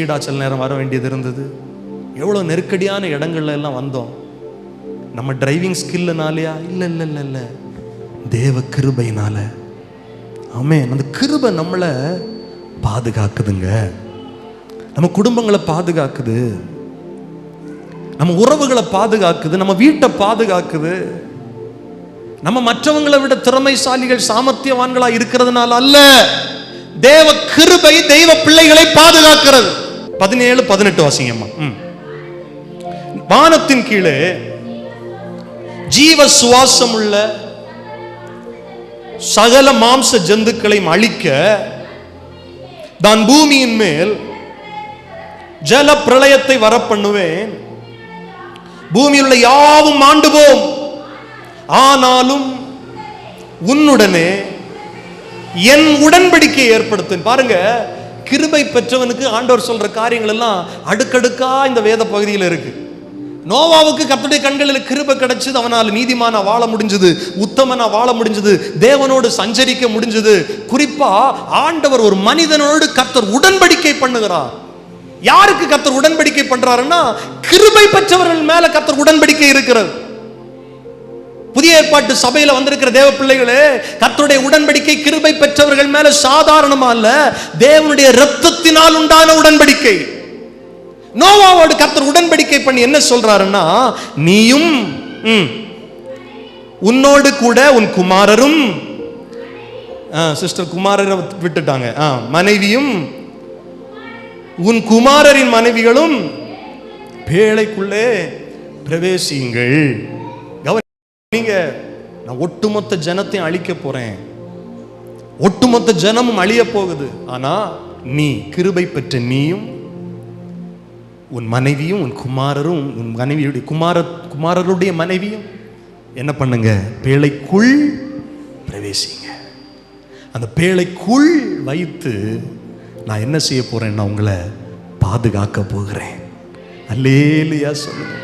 ஸ்பீடாக சில நேரம் வர வேண்டியது இருந்தது. எவ்வளோ நெருக்கடியான இடங்கள்ல எல்லாம் வந்தோம். நம்ம டிரைவிங் ஸ்கில்லுனாலையா இல்லை இல்லை இல்லை இல்லை. தேவ கிருபையினால. ஆமே அந்த கிருபை நம்மளை பாதுகாக்குதுங்க. நம்ம குடும்பங்களை பாதுகாக்குது. நம்ம உறவுகளை பாதுகாக்குது. நம்ம வீட்டை பாதுகாக்குது. நம்ம மற்றவங்களை விட திறமைசாலிகள் சாமர்த்தியவான்களா இருக்கிறதுனால அல்ல. தேவ கிருபை தெய்வ பிள்ளைகளை பாதுகாக்கிறது. பதினேழு பதினெட்டு வாசிங்கம்மா. வானத்தின் கீழே ஜீவ சுவாசம் உள்ள சகல மாம்ச ஜந்துக்களையும் அழிக்க தான் பூமியின் மேல் ஜல பிரளயத்தை வரப்பண்ணுவேன். பூமியில் உள்ள யாவும் ஆண்டுவோம் ஆனாலும் உன்னுடனே என் உடன்படிக்கை ஏற்படுத்தும் பாருங்க கிருபை பெற்றவனுக்கு ஆண்டவர் சொல்ற காரியங்கள் எல்லாம் அடுக்கடுக்கா இந்த வேத பகுதியில் இருக்கு. நோவாவுக்கு கத்துடைய கண்களில் கிருபை கிடைச்சது அவனால் நீதிமானா வாழ முடிஞ்சது உத்தமனா வாழ முடிஞ்சது தேவனோடு சஞ்சரிக்க முடிஞ்சது. குறிப்பா ஆண்டவர் ஒரு மனிதனோடு கர்த்தர் உடன்படிக்கை பண்ணுகிறார். யாருக்கு கத்தர் உடன்படிக்கை பண்றாருன்னா கிருபை பெற்றவர்கள் மேல கத்தர் உடன்படிக்கை இருக்கிறது புதிய ஏற்பாட்டு சபையில வந்திருக்கிற தேவ பிள்ளைகளே கர்த்தருடைய உடன்படிக்கை கிருபை பெற்றவர்கள் மேல சாதாரணமா அல்ல தேவனுடைய இரத்தத்தினால் உண்டான உடன்படிக்கை. நோவாவோடு கர்த்தர் உடன்படிக்கை பண்ணி என்ன சொல்றாருன்னா நீயும் உன்னோடு கூட உன் குமாரரும் சிஸ்டர் குமாரரை விட்டுட்டாங்க. ஆ, மனைவியும் உன் குமாரரின் மனைவிகளும் பேழைக்குள்ளே பிரவேசியுங்கள். நீங்க நான் ஒட்டுமொத்த ஜனத்தையும் அழிக்க போறேன். ஒட்டுமொத்த ஜனமும் அழிய போகுது. ஆனா நீ கிருபை பெற்ற நீயும் உன் மனைவியும் உன் குமாரரும் உன் மனைவியுடைய குமார குமாரருடைய மனைவியும் என்ன பண்ணுங்க? பேழைக்குள் பிரவேசிங்க. அந்த பேழைக்குள் வைத்து நான் என்ன செய்ய போறேன்னா உங்களை பாதுகாக்க போகிறேன். அல்லேலியா சொல்லுங்க.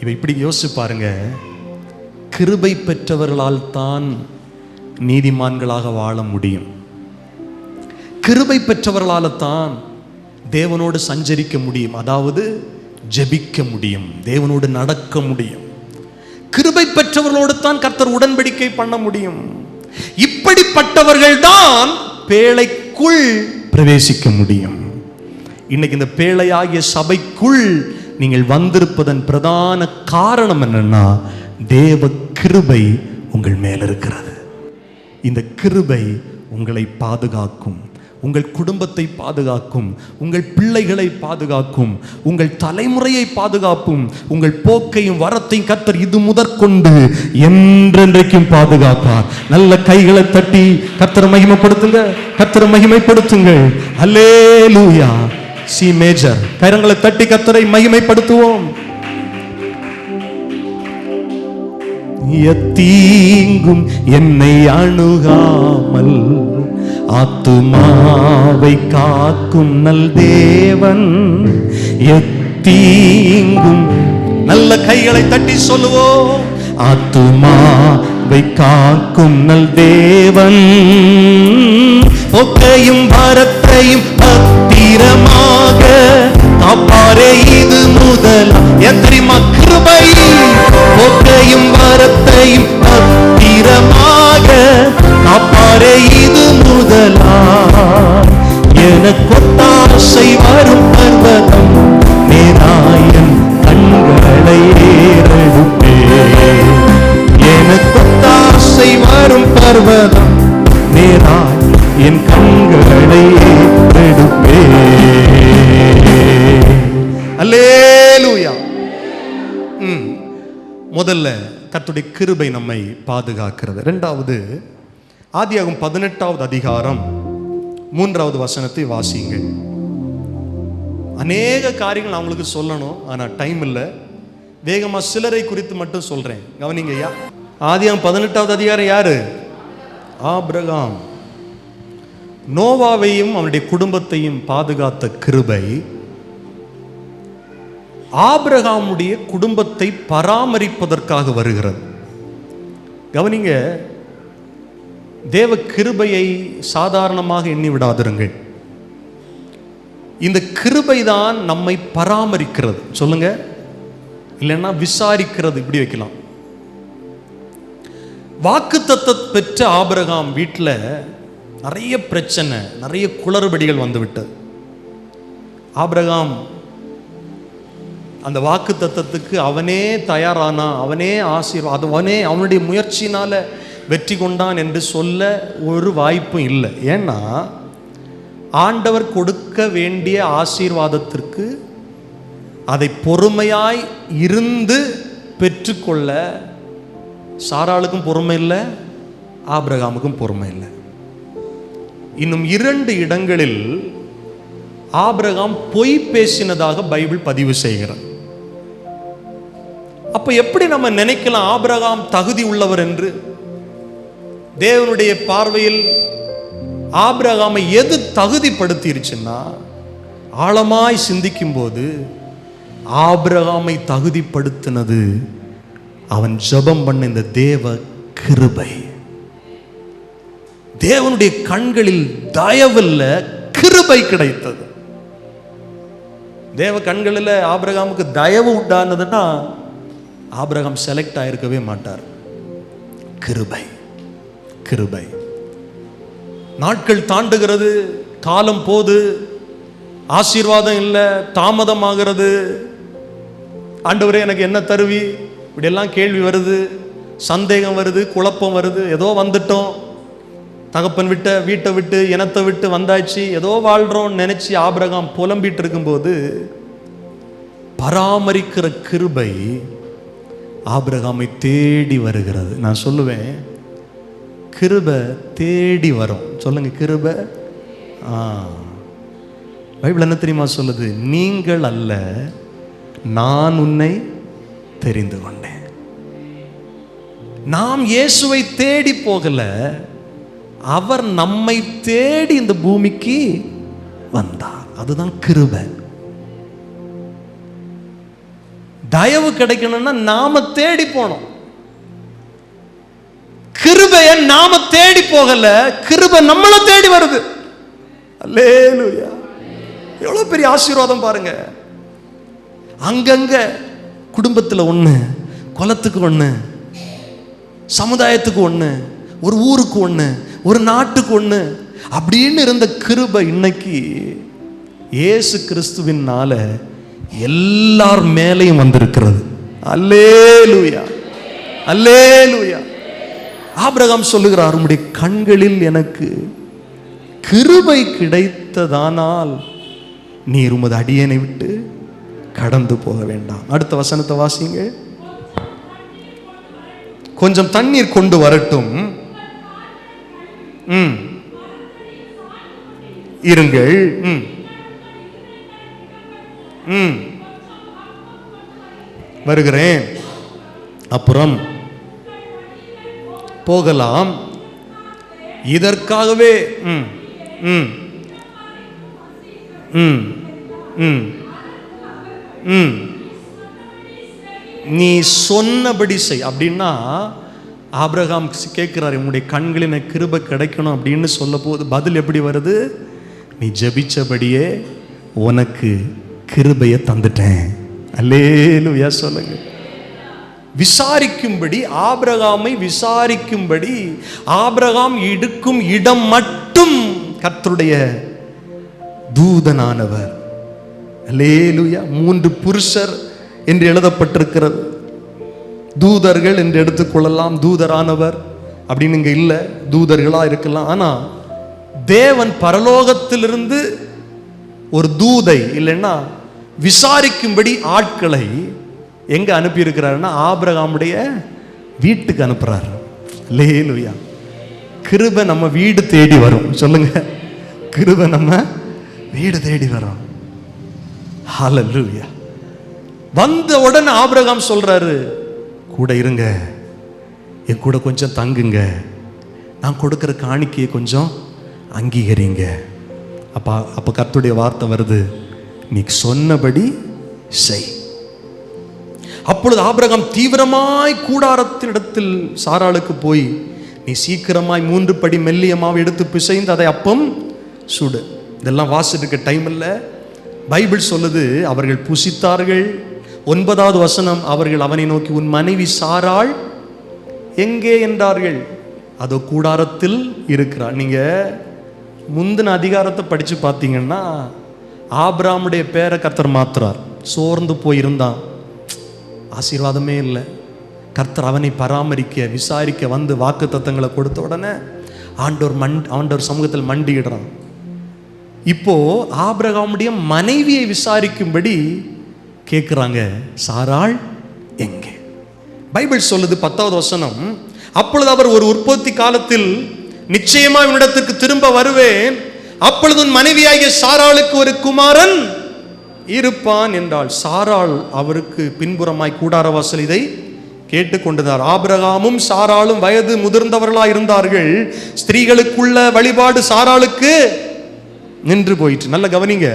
இவ இப்படி யோசிச்சு பாருங்க. கிருபை பெற்றவர்களால் தான் நீதிமான்களாக வாழ முடியும். கிருபை பெற்றவர்களால் தான் தேவனோடு சஞ்சரிக்க முடியும். அதாவது ஜெபிக்க முடியும். தேவனோடு நடக்க முடியும். கிருபை பெற்றவர்களோடு தான் கர்த்தர் உடன்படிக்கை பண்ண முடியும். இப்படிப்பட்டவர்கள் தான் பேழைக்குள் பிரவேசிக்க முடியும். இன்னைக்கு இந்த பேழையாகிய சபைக்குள் நீங்கள் வந்திருப்பதன் பிரதான காரணம் என்னன்னா தேவ கிருபை உங்கள் மேல் இருக்கிறது இந்த கிருபை உங்களை பாதுகாக்கும். உங்கள் குடும்பத்தை பாதுகாக்கும். உங்கள் பிள்ளைகளை பாதுகாக்கும். உங்கள் தலைமுறையை பாதுகாக்கும் உங்கள் போக்கையும் வரத்தையும் கத்தர் இது முதற்கொண்டு என்றென்றைக்கும் பாதுகாப்பார். நல்ல கைகளை தட்டி கத்தரை மகிமைப்படுத்துங்க. கத்தரை மகிமைப்படுத்துங்கள். அல்லேலூயா சி மேஜர் கரங்களை தட்டி கத்தரை மகிமைப்படுத்துவோம். எத்தீங்கும் என்னை அணுகாமல் ஆத்துமாவை காக்கும் நல் தேவன். எத்தீங்கும் நல்ல கைகளை தட்டி சொல்லுவோம். ஆத்துமாவை காக்கும் நல் தேவன். ஒக்கையும் பரத்தையும் பத்திரமாக காப்பா காப்பாரே இது முதல். என் தெரியுமா? கிருபை. ஒக்கையும் வரத்தையும் பத்திரமாக காப்பாரே இது முதலா. எனக்கு எனக்கொத்தாசை வரும் பர்வதம் நேராயன் கண்களை ஏறெடுப்பே எனக்கொத்தாசை வரும் பர்வதம் நேராய் என் கண்களை ஏறெடுப்பே அல்லேலூயா ம். முதல்ல கத்துடைய கிருபை நம்மை பாதுகாக்கிறது. ரெண்டாவது ஆதியாகும் பதினெட்டாவது அதிகாரம் மூன்றாவது வசனத்தை வாசிங்க அநேக காரியங்கள் நான் உங்களுக்கு சொல்லணும் ஆனா டைம் இல்லை. வேகமா சிலரை குறித்து மட்டும் சொல்றேன். கவனிங்க ஐயா. ஆதியாகம் பதினெட்டாவது அதிகாரம் யாரு? ஆபிரகாம். நோவாவையும் அவனுடைய குடும்பத்தையும் பாதுகாத்த கிருபை ஆபிரகாமுடைய குடும்பத்தை பராமரிப்பதற்காக வருகிறது. கவனிங்க தேவ கிருபையை சாதாரணமாக எண்ணி விடாதிருங்கள். இந்த கிருபை தான் நம்மை பராமரிக்கிறது. சொல்லுங்க. இல்லைன்னா விசாரிக்கிறது இப்படி வைக்கலாம். வாக்கு பெற்ற ஆபிரகாம் வீட்டில் நிறைய பிரச்சனை நிறைய குளறுபடிகள் வந்துவிட்டது. ஆபிரகாம் அந்த வாக்கு தத்தத்துக்கு அவனே தயாரானா அவனே ஆசீர்வாதம் அவனே அவனுடைய முயற்சினால வெற்றி கொண்டான் என்று சொல்ல ஒரு வாய்ப்பும் இல்லை. ஏன்னா ஆண்டவர் கொடுக்க வேண்டிய ஆசீர்வாதத்திற்கு அதை பொறுமையாய் இருந்து பெற்றுக்கொள்ள சாராளுக்கும் பொறுமை இல்லை ஆபிரகாமுக்கும் பொறுமை இல்லை. இன்னும் இரண்டு இடங்களில் ஆபிரகாம் பொய் பேசினதாக பைபிள் பதிவு செய்கிறார். அப்ப எப்படி நம்ம நினைக்கலாம் ஆபிரகாம் தகுதி உள்ளவர் என்று? தேவனுடைய பார்வையில் ஆபிரகாமை எது தகுதிப்படுத்திருச்சுன்னா ஆழமாய் சிந்திக்கும் போது ஆபிரகாமை தகுதிப்படுத்தினது அவன் ஜெபம் பண்ண இந்த தேவ கிருபை. தேவனுடைய கண்களில் தயவில்ல கிருபை கிடைத்தது. தேவ கண்களில் ஆபிரகாமுக்கு தயவு உண்டானதுன்னா ஆபிரகம் செலக்ட் ஆயிருக்கவே மாட்டார். கிருபை கிருபை. நாட்கள் தாண்டுகிறது காலம் போது ஆசீர்வாதம் இல்லை தாமதமாகிறது ஆண்டவரே எனக்கு என்ன தருவி? இப்படியெல்லாம் கேள்வி வருது சந்தேகம் வருது குழப்பம் வருது. ஏதோ வந்துட்டோம். தகப்பன் விட்ட வீட்டை விட்டு இனத்தை விட்டு வந்தாச்சு. ஏதோ வாழ்கிறோம்னு நினச்சி ஆபிரகாம் புலம்பிட்டு இருக்கும்போது பராமரிக்கிற கிருபை ஆபிரகாமை தேடி வருகிறது. நான் சொல்லுவேன் கிருப தேடி வரும். சொல்லுங்க கிருப. ஆ. பைபிள் என்ன தெரியுமா சொல்லுது? நீங்கள் அல்ல நான் உன்னை தெரிந்து கொண்டேன். நாம் இயேசுவை தேடி போகல அவர் நம்மை தேடி இந்த பூமிக்கு வந்தார். அதுதான் கிருபை. தயவு கிடைக்கணும்னா நாம தேடி போனோம் கிருபைய நாம தேடி போகல கிருபை நம்மளை தேடி வருது. அல்லேலூயா. எவ்வளவு பெரிய ஆசீர்வாதம் பாருங்க. அங்கங்க குடும்பத்தில் ஒன்று குலத்துக்கு ஒன்று சமுதாயத்துக்கு ஒன்று ஒரு ஊருக்கு ஒன்று ஒரு நாட்டுக்கு ஒன்று அப்படின்னு இருந்த கிருபை இன்னைக்கு இயேசு கிறிஸ்துவினால எல்லார் மேலேயும் வந்திருக்கிறது. அல்லேலூயா. அல்லேலூயா. ஆபிரகாம் சொல்லுகிறார் உம்முடைய கண்களில் எனக்கு கிருபை கிடைத்ததானால் நீர் உமது அடியனை விட்டு கடந்து போக வேண்டாம். அடுத்த வசனத்தை வாசிங்க. கொஞ்சம் தண்ணீர் கொண்டு வரட்டும். இருங்கள். ம். ம். வருகிறேன். அப்புறம் போகலாம். இதற்காகவே. ம். ம். ம். ம். ம். நீ சொன்னபடி செய். அப்படின்னா ஆப்ரஹாம் கேட்கிறார் உங்களுடைய கண்களின் கிருபை கிடைக்கணும் அப்படின்னு சொல்ல போது பதில் எப்படி வருது? நீ ஜெபிச்சபடியே உனக்கு கிருபையை தந்துட்டேன். அல்லேலுயா சொல்லுங்க. விசாரிக்கும்படி ஆபிரகாமை விசாரிக்கும்படி ஆபிரகாம் இடுக்கும் இடம் மட்டும் கர்த்தருடைய தூதனானவர். அல்லேலுயா மூன்று புருஷர் என்று எழுதப்பட்டிருக்கிறது. தூதர்கள் என்று எடுத்துக்கொள்ளலாம் தூதரானவர் அப்படின்னு இங்க இல்லை தூதர்களா இருக்கலாம். ஆனா தேவன் பரலோகத்திலிருந்து ஒரு தூதை இல்லைன்னா விசாரிக்கும்படி ஆட்களை எங்க அனுப்பியிருக்கிறாருன்னா ஆபிரகாமுடைய வீட்டுக்கு அனுப்புறாரு. லேலுயா கிருபை நம்ம வீடு தேடி வரும். சொல்லுங்க. கிருபை நம்ம வீடு தேடி வரும். ஹalleluya. வந்த உடனே ஆபிரகாம் சொல்றாரு கூட இருங்க. என் கூட கொஞ்சம் தங்குங்க. நான் கொடுக்கிற காணிக்கையை கொஞ்சம் அங்கீகரிங்க. அப்பா அப்போ கத்துடைய வார்த்தை வருது. நீ சொன்னபடி செய். அப்பொழுது ஆபிரகாம் தீவிரமாய் கூடாரத்தினிடத்தில் சாராளுக்கு போய் நீ சீக்கிரமாய் மூன்று படி மெல்லிய மாவு எடுத்து பிசைந்து அதை அப்பம் சுடு. இதெல்லாம் வாசிட்டு இருக்க டைம் இல்லை பைபிள் சொல்லுது அவர்கள் புசித்தார்கள். ஒன்பதாவது வசனம் அவர்கள் அவனை நோக்கி உன் மனைவி சாராள் எங்கே என்றார்கள்? அதோ கூடாரத்தில் இருக்கிறார் நீங்கள் முந்தின அதிகாரத்தை படித்து பார்த்தீங்கன்னா ஆப்ராமுடைய பேரை கர்த்தர் மாத்துறார். சோர்ந்து போயிருந்தான். ஆசீர்வாதமே இல்லை. கர்த்தர் அவனை பராமரிக்க விசாரிக்க வந்து வாக்கு தத்தங்களை கொடுத்த உடனே ஆண்டோர் மண் ஆண்டோர் சமூகத்தில் மண்டியிடுறான். இப்போ ஆபிரகாமுடைய மனைவியை விசாரிக்கும்படி கேட்குறாங்க சாராள் எங்கே? பைபிள் சொல்லுது பத்தாவது வசனம் அப்பொழுது அவர் ஒரு உற்பத்தி காலத்தில் நிச்சயமா இவனிடத்துக்கு திரும்ப வருவேன். அப்பொழுது உன் மனைவியாகிய சாராளுக்கு ஒரு குமாரன் இருப்பான் என்றால் சாராள் அவருக்கு பின்புறமாய் கூடாரவாசல் இதை கேட்டுக்கொண்டதார். ஆபிரகாமும் சாராளும் வயது முதிர்ந்தவர்களாய் இருந்தார்கள். ஸ்திரீகளுக்குள்ள வழிபாடு சாராளுக்கு நின்று போயிட்டு நல்ல கவனிங்க.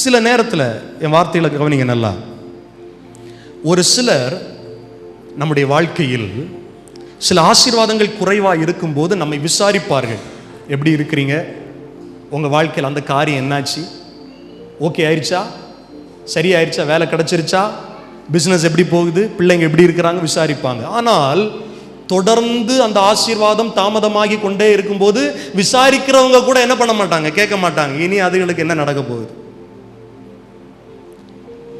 சில நேரத்தில் என் வார்த்தைகளை கவனிங்க நல்லா. ஒரு சிலர் நம்முடைய வாழ்க்கையில் சில ஆசீர்வாதங்கள் குறைவாக இருக்கும்போது நம்மை விசாரிப்பார்கள். எப்படி இருக்கிறீங்க? உங்கள் வாழ்க்கையில் அந்த காரியம் என்னாச்சு? ஓகே ஆயிடுச்சா சரி ஆயிடுச்சா வேலை கிடச்சிருச்சா? பிஸ்னஸ் எப்படி போகுது? பிள்ளைங்க எப்படி இருக்கிறாங்க? விசாரிப்பாங்க. ஆனால் தொடர்ந்து அந்த ஆசீர்வாதம் தாமதமாகி கொண்டே இருக்கும்போது விசாரிக்கிறவங்க கூட என்ன பண்ண மாட்டாங்க? கேட்க மாட்டாங்க. இனி அதுகளுக்கு என்ன நடக்க போகுது?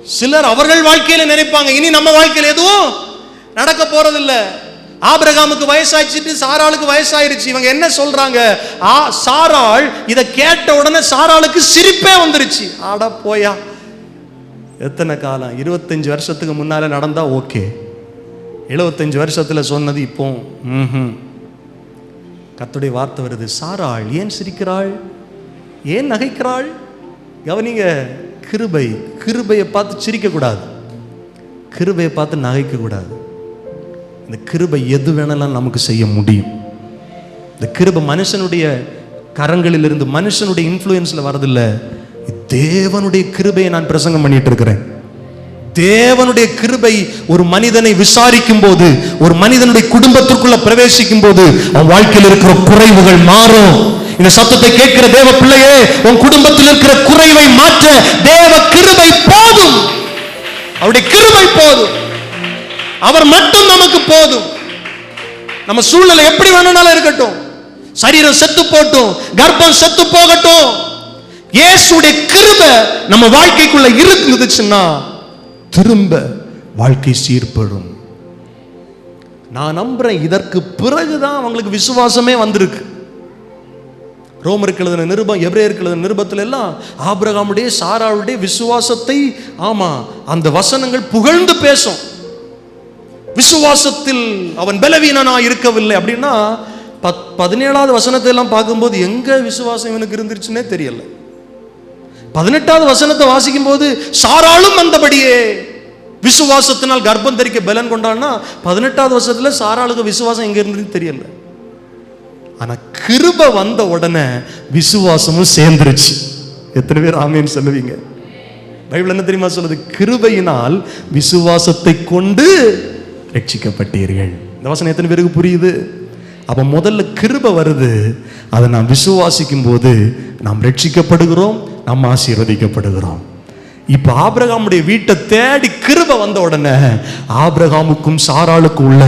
சிலர் அவர்கள் வாழ்க்கையில் நினைப்பாங்க. இனி நம்ம வாழ்க்கையில் எதுவும் நடக்க போறதில்லை. ஆபிரகாமுக்கு வயசாயிடுச்சு சாராளுக்கு வயசாயிருச்சு. இவங்க என்ன சொல்றாங்க? ஆ சாராள் இதை கேட்ட உடனே சாராளுக்கு சிரிப்பே வந்துருச்சு. ஆட போயா. எத்தனை காலம்? இருபத்தஞ்சு வருஷத்துக்கு முன்னால நடந்தா ஓகே. எழுபத்தஞ்சு வருஷத்துல சொன்னது இப்போ ம்ஹும். கர்த்தருடைய வார்த்தை வருது சாராள் ஏன் சிரிக்கிறாள்? ஏன் நகைக்கிறாள்? கவனிங்க கிருபை கிருபையை பார்த்து சிரிக்கக்கூடாது. கிருபையை பார்த்து நகைக்கக்கூடாது. இந்த கிருபை எது வேணாலும் நமக்கு செய்ய முடியும். இந்த கிருபை மனுஷனுடைய கரங்களிலிருந்து மனுஷனுடைய இன்ஃப்ளூயன்ஸில் வரதில்ல தேவனுடைய கிருபையை நான் பிரசங்கம் பண்ணிட்டு இருக்கிறேன். தேவனுடைய கிருபை ஒரு மனிதனை விசாரிக்கும் போது ஒரு மனிதனுடைய குடும்பத்திற்குள்ள பிரவேசிக்கும் போது அவன் வாழ்க்கையில் இருக்கிற குறைவுகள் மாறும். இந்த சத்தத்தை கேட்கிற தேவ பிள்ளையே உன் குடும்பத்தில் இருக்கிற குறைவை மாற்ற தேவ கிருபை போதும். அவருடைய கிருபை போதும். அவர் மட்டும் நமக்கு போதும். நம்ம சூழ்நிலை எப்படி வேணும்னாலும் இருக்கட்டும். சரீரம் செத்து போட்டும் கர்ப்பம் செத்து போகட்டும். இயேசுடைய கிருப நம்ம வாழ்க்கைக்குள்ள இருந்துச்சுன்னா திரும்ப வாழ்க்கை சீர்படும். நான் நம்புறேன் இதற்கு பிறகுதான் அவங்களுக்கு விசுவாசமே வந்திருக்கு. ரோமருக்கு எழுதின நிருபம் எப்ரேயருக்கு எழுதின நிருபத்துல எல்லாம் ஆபிரகாமுடைய சாராளுடைய விசுவாசத்தை ஆமா அந்த வசனங்கள் புகழ்ந்து பேசும். விசுவாசத்தில் அவன் பலவீனனா இருக்கவில்லை அப்படின்னா பத் பதினேழாவது வசனத்தை எல்லாம் பார்க்கும்போது எங்க விசுவாசம் இவனுக்கு இருந்துருச்சுன்னே தெரியல. பதினெட்டாவது வசனத்தை வாசிக்கும் போது சாராளும் வந்தபடியே விசுவாசத்தினால் கர்ப்பம் தரிக்க பலன் கொண்டான்னா பதினெட்டாவது வருஷத்துல சாராளுக்கு விசுவாசம் எங்க இருந்துன்னு தெரியல. ஆனா கிருப வந்த உடனே விசுவாசமும் சேர்ந்துருச்சு. எத்தனை பேர் ஆமேன்னு சொல்லுவீங்க? பைபிள் என்ன தெரியுமா சொல்லுது? கிருபையினால் விசுவாசத்தை கொண்டு ரட்சிக்கப்பட்டீர்கள். இந்த வசனம் எத்தனை பேருக்கு புரியுது? அப்ப முதல்ல கிருப வருது. அதை நாம் விசுவாசிக்கும் போது நாம் ரட்சிக்கப்படுகிறோம் நாம் ஆசீர்வதிக்கப்படுகிறோம். இப்ப ஆபிரகாமுடைய வீட்டை தேடி கிருப வந்த உடனே ஆபிரகாமுக்கும் சாராளுக்கும் உள்ள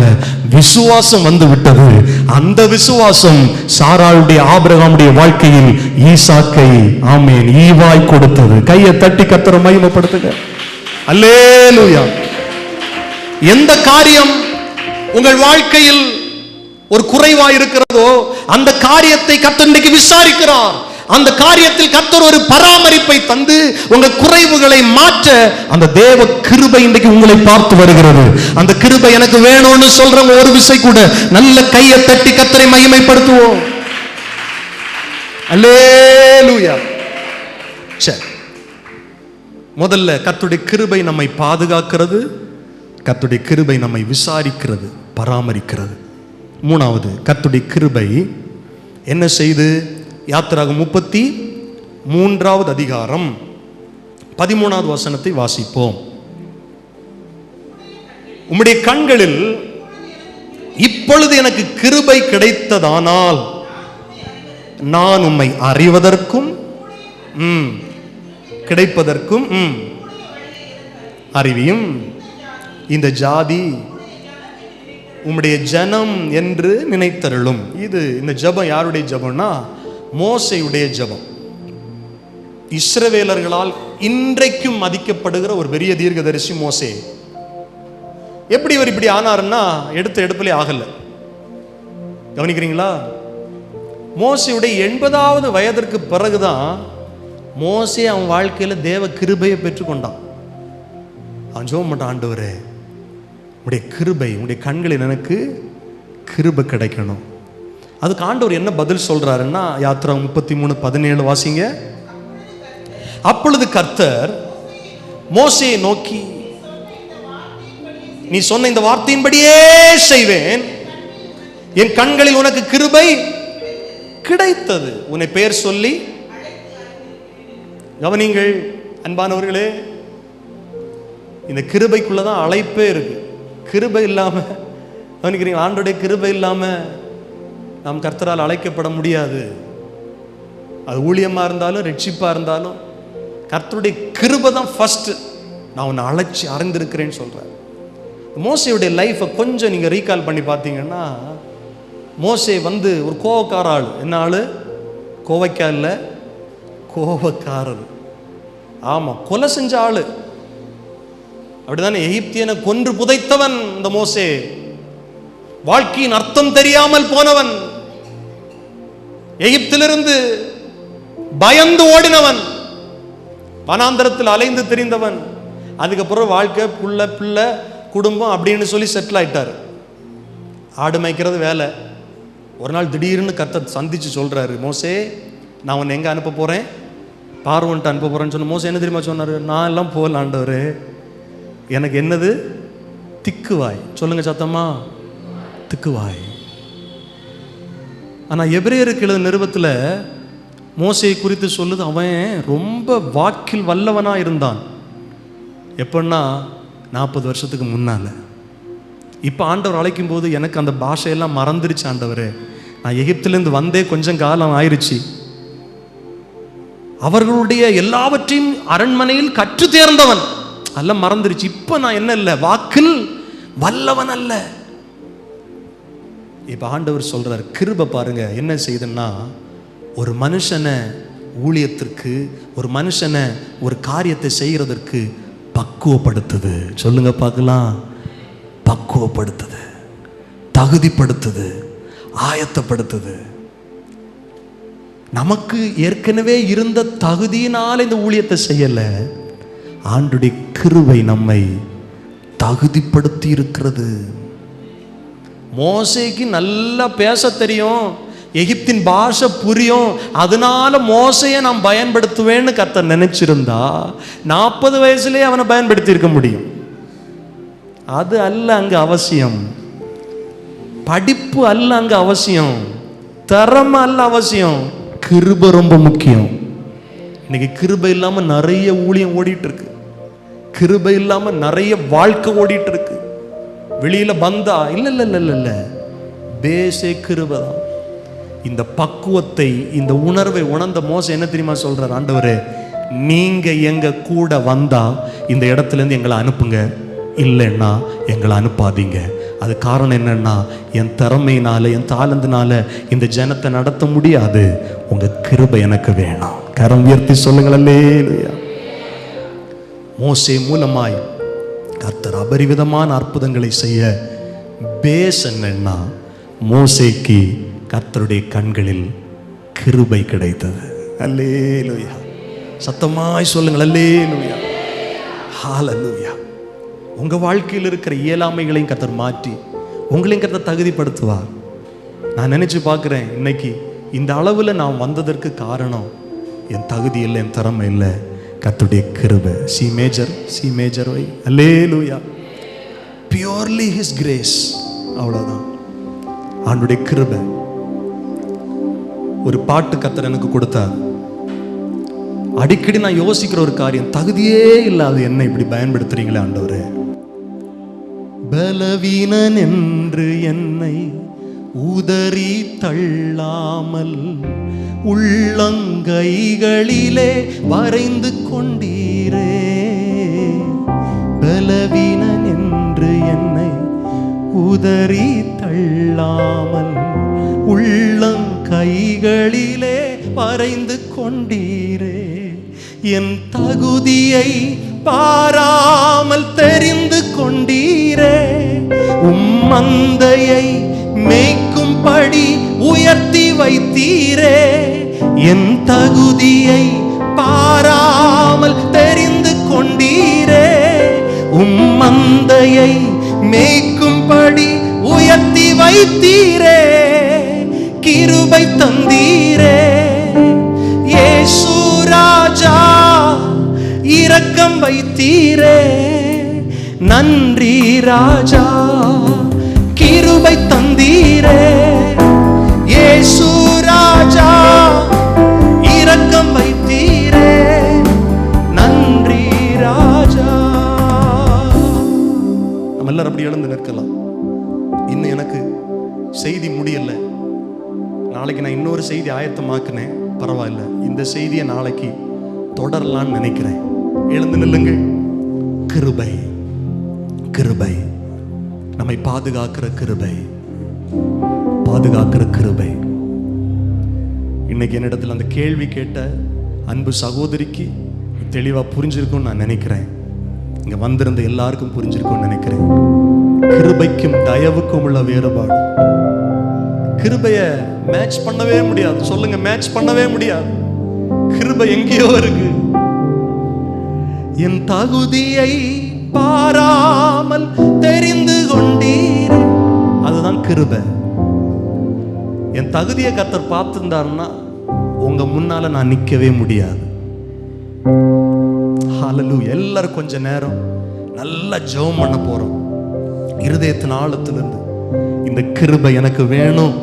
விசுவாசம் வந்து விட்டது. அந்த விசுவாசம் சாராளுடைய ஆபிரகாமுடைய வாழ்க்கையில் ஈசாக்கை ஆமேன் ஈவாய் கொடுத்தது. கையை தட்டி கத்தர மகிமைப்படுத்துங்க. அல்லேலூயா. எந்த காரியம் உங்கள் வாழ்க்கையில் ஒரு குறைவா இருக்கிறதோ அந்த காரியத்தை கத்தன்றைக்கு இன்னைக்கு விசாரிக்கிறார். அந்த காரியத்தில் கத்தர் ஒரு பராமரிப்பை தந்து உங்கள் குறைவுகளை மாற்ற அந்த தேவ கிருபை இன்றைக்கு உங்களை பார்த்து வருகிறது. அந்த கிருபை எனக்கு வேணும்னு சொல்றவங்க ஒரு விசை கூட நல்ல கையை தட்டி கத்தரை மகிமைப்படுத்துவோம். அல்லேலூயா. சரி முதல்ல கத்துடைய கிருபை நம்மை பாதுகாக்கிறது. கத்துடைய கிருபை நம்மை விசாரிக்கிறது பராமரிக்கிறது. மூணாவது கத்துடைய கிருபை என்ன செய்து? யாத்திராக முப்பத்தி மூன்றாவது அதிகாரம் பதிமூணாவது வசனத்தை வாசிப்போம். உம்முடைய கண்களில் இப்பொழுது எனக்கு கிருபை கிடைத்ததானால் நான் உம்மை அறிவதற்கும் கிடைப்பதற்கும் ம், அறிவியும். இந்த ஜாதி உம்முடைய ஜனம் என்று நினைத்தருளும். இது இந்த ஜெபம் யாருடைய ஜெபம்னா? மோசையுடைய ஜெபம். இஸ்ரவேலர்களால் இன்றைக்கும் மதிக்கப்படுகிற ஒரு பெரிய தீர்க்கதரிசி மோசே. எப்படி இவர் இப்படி ஆனாருன்னா எடுத்த எடுப்பிலே ஆகல. கவனிக்கிறீங்களா? மோசையுடைய எண்பதாவது வயதிற்கு பிறகுதான் மோசே அவன் வாழ்க்கையில தேவ கிருபையை பெற்றுக்கொண்டான். அவன் ஜோம் பண்ண ஆண்டவரே. உடைய கிருபை உடைய கண்களில் எனக்கு கிருபை கிடைக்கணும். அதுக்கு ஆண்டவர் என்ன பதில் சொல்றாருன்னா யாத்ரா முப்பத்தி மூணு பதினேழு வாசிங்க. அப்பொழுது கர்த்தர் மோசையை நோக்கி நீ சொன்ன இந்த வார்த்தையின்படியே செய்வேன். என் கண்களில் உனக்கு கிருபை கிடைத்தது. உன்னை பெயர் சொல்லி கவனிங்கள் அன்பானவர்களே இந்த கிருபைக்குள்ளதான் அழைப்பே இருக்கு. கிருபை இல்லாம கவனிக்கிறீங்க ஆண்டுடைய கிருபை இல்லாம நாம் கர்த்தரால் அழைக்கப்பட முடியாது. அது ஊழியமா இருந்தாலும் ரட்சிப்பா இருந்தாலும் கர்த்தருடைய கிருபை தான் ஃபர்ஸ்ட் நான் உன்னை அழைச்சி அறிந்திருக்கிறேன்னு சொல்றேன். மோசையுடைய லைஃப்பை கொஞ்சம் நீங்க ரீகால் பண்ணி பார்த்தீங்கன்னா மோசே வந்து ஒரு கோவக்கார ஆள். என்ன ஆள்? கோவைக்கா இல்லை கோவக்காரர். ஆமாம் கொலை செஞ்ச ஆள். அப்படிதானே? எகிப்தியனை கொன்று புதைத்தவன் இந்த மோசே. வாழ்க்கையின் அர்த்தம் தெரியாமல் போனவன். எகிப்திலிருந்து பயந்து ஓடினவன். வனாந்தரத்தில் அலைந்து தெரிந்தவன். அதுக்கப்புறம் வாழ்க்கை புள்ள பிள்ளை குடும்பம் அப்படின்னு சொல்லி செட்டில் ஆயிட்டார். ஆடு மேய்க்கிறது வேலை. ஒரு நாள் திடீர்னு கத்த சந்திச்சு சொல்றாரு மோசே நான் உன்னை எங்க அனுப்ப போறேன்? பார்வன்ட்டு அனுப்ப போறேன்னு சொன்ன மோசே என்ன தெரியுமா சொன்னாரு? நான் எல்லாம் போகலாண்டவர் எனக்கு என்னது? திக்குவாய். சொல்லுங்க சத்தம்மா. திக்குவாய். ஆனா எபிரேயருக்கு எழுத நிறுவத்தில் மோசையை குறித்து சொல்லுது அவன் ரொம்ப வாக்கில் வல்லவனா இருந்தான். எப்படின்னா நாற்பது வருஷத்துக்கு முன்னால. இப்போ ஆண்டவர் அழைக்கும் போது எனக்கு அந்த பாஷையெல்லாம் மறந்துருச்சு ஆண்டவர். நான் எகிப்திலேருந்து வந்தே கொஞ்சம் காலம் ஆயிடுச்சு அவர்களுடைய எல்லாவற்றையும் அரண்மனையில் கற்று தேர்ந்தவன் எல்லாம் மறந்துருச்சு. இப்போ நான் என்ன இல்லை? வாக்கில் வல்லவன் அல்ல. இப்ப ஆண்டவர் சொல்றார் கிருப பாருங்க. என்ன செய்யுதுன்னா ஒரு மனுஷனை ஊழியத்திற்கு ஒரு மனுஷனை ஒரு காரியத்தை செய்யறதற்கு பக்குவப்படுத்துது. சொல்லுங்க பார்க்கலாம். பக்குவப்படுத்துது. தகுதிப்படுத்துது. ஆயத்தப்படுத்துது. நமக்கு ஏற்கனவே இருந்த தகுதியினால் இந்த ஊழியத்தை செய்யலை. ஆண்டுடைய கிருபை நம்மை தகுதிப்படுத்தி இருக்கிறது மோசைக்கு நல்லா பேச தெரியும் எகிப்தின் பாஷை புரியும் அதனால மோசையை நான் பயன்படுத்துவேன்னு கர்த்தர் நினைச்சிருந்தா நாற்பது வயசுலயே அவனை பயன்படுத்தி இருக்க முடியும். அது அல்ல அங்க அவசியம். படிப்பு அல்ல அங்க அவசியம். திறமை அல்ல அவசியம். கிருபை ரொம்ப முக்கியம். இன்னைக்கு கிருபை இல்லாம நிறைய ஊழியம் ஓடிட்டு இருக்கு. கிருபை இல்லாம நிறைய வாழ்க்கை ஓடிட்டு இருக்கு வெளியில பந்தா? இல்ல இல்ல இல்ல இல்ல பேசே கிருபை தான். இந்த பக்குவத்தை இந்த உணர்வை உணர்ந்த மோசம் என்ன தெரியுமா சொல்றார்? ஆண்டவரே நீங்க எங்க கூட வந்தா இந்த இடத்துல இருந்து எங்களை அனுப்புங்க. இல்லைன்னா எங்களை அனுப்பாதீங்க. அது காரணம் என்னன்னா என் திறமையினால என் தாளந்தினால இந்த ஜனத்தை நடத்த முடியாது. உங்க கிருபை எனக்கு வேணாம். கரம் உயர்த்தி சொல்லுங்களே மோசே மூலமாய் கர்த்தர் அபரிவிதமான அற்புதங்களை செய்ய பேஸ் என்னன்னா மோசேக்கு கர்த்தருடைய கண்களில் கிருபை கிடைத்தது. அல்லே லூயா சத்தமாய் சொல்லுங்கள் ஹால நூயா உங்கள் வாழ்க்கையில் இருக்கிற இயலாமைகளையும் கர்த்தர் மாற்றி உங்களையும் கர்த்தர் தகுதிப்படுத்துவார் நான் நினச்சி பார்க்குறேன் இன்னைக்கு இந்த அளவில் நான் வந்ததற்கு காரணம் என் தகுதி இல்லை என் திறமை இல்லை. கத்துடைய கிருபை. சி மேஜர் சி மேஜர் வை. அல்லேலூயா பியூர்லி ஹிஸ் கிரேஸ் அவ்வளோதான் ஆண்டுடைய கிருபை. ஒரு பாட்டு கத்தர் எனக்கு கொடுத்தார். அடிக்கடி நான் யோசிக்கிற ஒரு காரியம் தகுதியே இல்லாத என்ன இப்படி பயன்படுத்துறீங்களே ஆண்டவர். பலவீனன் என்று என்னை உதறி தள்ளாமல் உள்ளங்கைகளிலே வரைந்து கொண்டீரே. பலவீனன் என்று என்னை உதறி தள்ளாமல் உள்ளங்கைகளிலே வரைந்து கொண்டீரே. என் தகுதியை பாராமல் தெரிந்து கொண்டீரே. உம் மந்தையை மேய்க்கும்படி உயர்த்தி வைத்தீரே. என் தகுதியை பாராமல் தெரிந்து கொண்டீரே. உம்மந்தையை மேய்க்கும்படி உயர்த்தி வைத்தீரே. கிருபை தந்தீரே. ஏசு ராஜா இரக்கம் வைத்தீரே. நன்றி ராஜா கிருபை தந்தீரே. ராஜா இரக்கம் வைத்தீரே. நன்றி ராஜா. நம்ம எல்லாரும் அப்படி எழுந்து நிற்கலாம். இன்னும் எனக்கு செய்தி முடியல. நாளைக்கு நான் இன்னொரு செய்தி ஆயத்தமாக்குனேன். பரவாயில்ல. இந்த செய்தியை நாளைக்கு தொடரலான்னு நினைக்கிறேன். எழுந்து நில்லுங்க கிருபை கிருபை. நம்மை பாதுகாக்கிற கிருபை. பாதுகாக்கிற கிருபை. இன்னைக்கு என்னிடத்தில் அந்த கேள்வி கேட்ட அன்பு சகோதரிக்கு தெளிவா புரிஞ்சிருக்கும்னு நான் நினைக்கிறேன். இங்க வந்திருந்த எல்லாருக்கும் புரிஞ்சிருக்கும்னு நினைக்கிறேன். கிருபைக்கும் தயவுக்கும் உள்ள வேறுபாடு. கிருபைய மேட்ச் பண்ணவே முடியாது. சொல்லுங்க மேட்ச் பண்ணவே முடியாது. கிருபை எங்கேயோ இருக்கு. என் தகுதியை பாராமல் தெரிந்து கொண்டீர். அதுதான் கிருபை. என் தகுதியை கத்தர் பார்த்துருந்தாருன்னா உங்க முன்னால நான் நிற்கவே முடியாது. ஹalleluya எல்லாரும் கொஞ்ச நேரம் நல்லா ஜெபம் பண்ண போறோம். இருதயத்தின் ஆழத்திலிருந்து இந்த கிருபை எனக்கு வேணும்.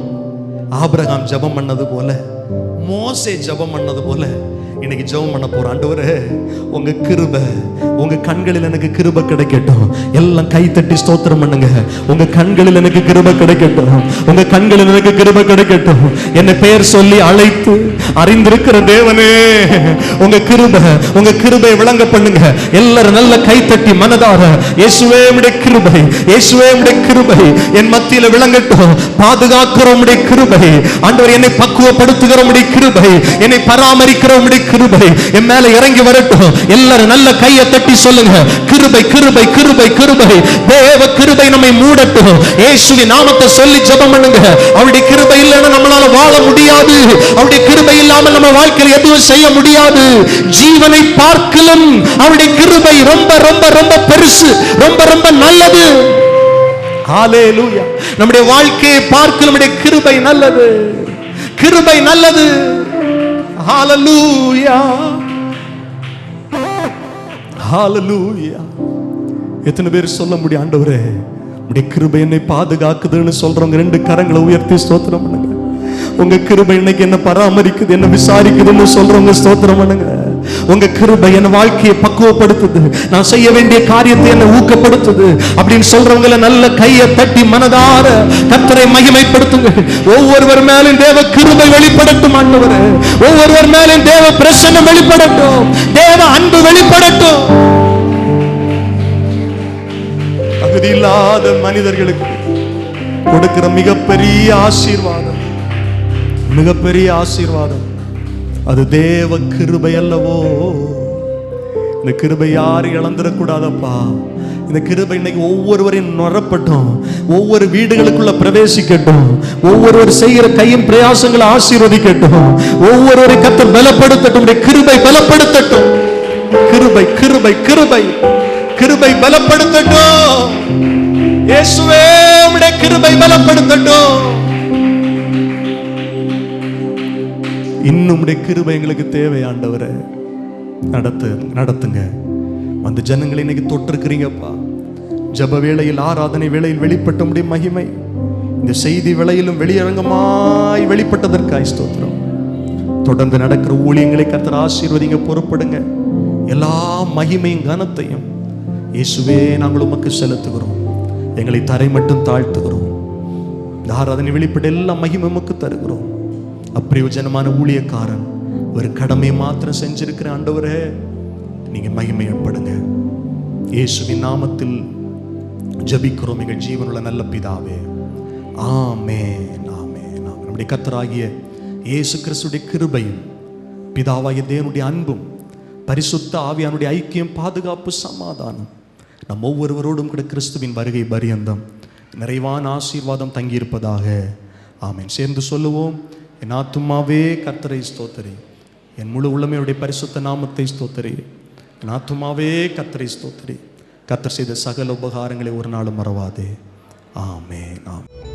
ஆபிரகாம் ஜெபம் பண்ணது போல மோசே ஜெபம் பண்ணது போல இன்னைக்கு ஜெபம் பண்ண போறோம். ஆண்டவரே உங்க கிருபை உங்க கண்களில் எனக்கு கிருபை கிடைக்கட்டும். எல்லாம் கை தட்டி ஸ்தோத்திரம் பண்ணுங்க. உங்க கண்களில் எனக்கு கிருபை கிடைக்கட்டும். உங்க கண்களில் எனக்கு கிருபை கிடைக்கட்டும். என்னை பெயர் சொல்லி அழைத்து அறிந்திருக்கிற தேவனே உங்க கிருபை உங்க கிருபை விளங்க பண்ணுங்க. எல்லாரும் நல்ல கை தட்டி மனதார இயேசுவே உம்முடைய கிருபை இயேசுவே கிருபை என் மத்தியில விளங்கட்டும். பாதுகாக்கிற உம்முடைய கிருபை. ஆண்டவர் என்னை பக்குவப்படுத்துகிற உம்முடைய கிருபை. என்னை பராமரிக்கிற கிருபை என் மேல இறங்கி வரட்டும். எல்லாரும் நல்ல கையை தட்டி சொல்லுங்க. கிருபை கிருபை கிருபை கிருபை. தேவ கிருபை நம்மை மூடட்டும். இயேசுவின் நாமத்தை சொல்லி ஜெபம் பண்ணுங்க. அவருடைய கிருபை இல்லைன்னா நம்மளால வாழ முடியாது. அவருடைய கிருபை இல்லாமல் நம்ம வாழ்க்கையில் எதுவும் செய்ய முடியாது. ஜீவனை பார்க்கலும் அவருடைய கிருபை ரொம்ப ரொம்ப ரொம்ப பெருசு. ரொம்ப ரொம்ப நல்லது. நம்முடைய வாழ்க்கையை பார்க்க நம்முடைய கிருபை நல்லது. கிருபை நல்லது. ஹாலலூயா ஹாலலூயா எத்தனை பேர் சொல்ல முடியும் ஆண்டவரே? உடைய கிருபை என்னை பாதுகாக்குதுன்னு சொல்றவங்க ரெண்டு கரங்களை உயர்த்தி ஸ்தோத்திரம் பண்ணுங்க. உங்க கிருபை இன்னைக்கு என்ன பராமரிக்குது என்ன விசாரிக்குதுன்னு சொல்றவங்க ஸ்தோத்திரம் பண்ணுங்க. உங்க கிருபை என் வாழ்க்கையை பக்குவப்படுத்துது. நான் செய்ய வேண்டிய காரியத்தை என்ன ஊக்கப்படுத்துது. அப்படின்னு சொல்றவங்கள நல்ல கையை தட்டி மனதார கத்தரை மகிமைப்படுத்துங்க. ஒவ்வொருவர் மேலும் தேவ கிருபை வெளிப்படட்டும் ஆண்டவரே. ஒவ்வொருவர் மேலும் தேவ பிரசன்னம் வெளிப்படட்டும். தேவ அன்பு வெளிப்படட்டும். தகுதி இல்லாத மனிதர்களுக்கு கொடுக்கிற மிகப்பெரிய ஆசீர்வாதம். மிகப்பெரிய ஆசீர்வாதம். அது தேவ கிருபை அல்லவோ? இந்த கிருபை யாரும் இழந்துடக்கூடாதப்பா. இந்த கிருபை இன்னைக்கு ஒவ்வொருவரையும் நுறப்பட்டும் ஒவ்வொரு வீடுகளுக்குள்ள பிரவேசிக்கட்டும் ஒவ்வொருவர் செய்கிற கையும் பிரயாசங்களை ஆசீர்வதிக்கட்டும் ஒவ்வொருவரை கத்தர் பலப்படுத்தட்டும் கிருபை பலப்படுத்தட்டும். கிருபை கிருபை கிருபை கிருபை பலப்படுத்தட்டும். இயேசுவே உம்முடைய கிருபை பலப்படுத்தட்டும். இன்னும் கிருபை எங்களுக்கு தேவை ஆண்டவரை. நடத்து நடத்துங்க. வந்து ஜனங்களை இன்னைக்கு தொட்டிருக்கிறீங்கப்பா ஜப வேளையில் ஆராதனை வேளையில் வெளிப்பட்ட முடியும் மகிமை. இந்த செய்தி வேளையிலும் வெளியரங்கமாய் வெளிப்பட்டதற்காய் ஸ்தோத்திரம். தொடர்ந்து நடக்கிற ஊழியங்களை கத்தர் ஆசீர்வதிங்க பொறுப்படுங்க. எல்லா மகிமையும் கனத்தையும் இயேசுவே நாங்கள் உமக்கு செலுத்துகிறோம். எங்களை தரை மட்டும் தாழ்த்துகிறோம். இந்த ஆராதனை வெளிப்பட்ட எல்லா மகிமை உமக்கு தருகிறோம். அப்பிரயோஜனமான ஊழியக்காரன். ஒரு கடமை மாத்திரம் செஞ்சிருக்கிற ஆண்டவரே நீங்க மகிமையப்படுங்க இயேசுவின் நாமத்தில் ஜபிக்கிறோம் எங்கள் ஜீவனுள்ள நல்ல பிதாவே. ஆமே நாமே நாம் நம்முடைய கத்தராகிய இயேசு கிறிஸ்துடைய கிருபையும் பிதாவாகிய தேவனுடைய அன்பும் பரிசுத்த ஆவியானுடைய ஐக்கியம் பாதுகாப்பு சமாதானம் நம் ஒவ்வொருவரோடும் கூட கிறிஸ்துவின் வருகை பரியந்தம் நிறைவான ஆசீர்வாதம் தங்கியிருப்பதாக. ஆமென். சேர்ந்து சொல்லுவோம் என் ஆத்துமாவே கர்த்தரை ஸ்தோத்தரி. என் முழு உள்ளமையுடைய பரிசுத்த நாமத்தை ஸ்தோத்தரி. என் ஆத்துமாவே கர்த்தரை ஸ்தோத்தரி. கர்த்தர் செய்த சகல உபகாரங்களை ஒரு நாளும் மறவாதே. ஆமே ஆமென்.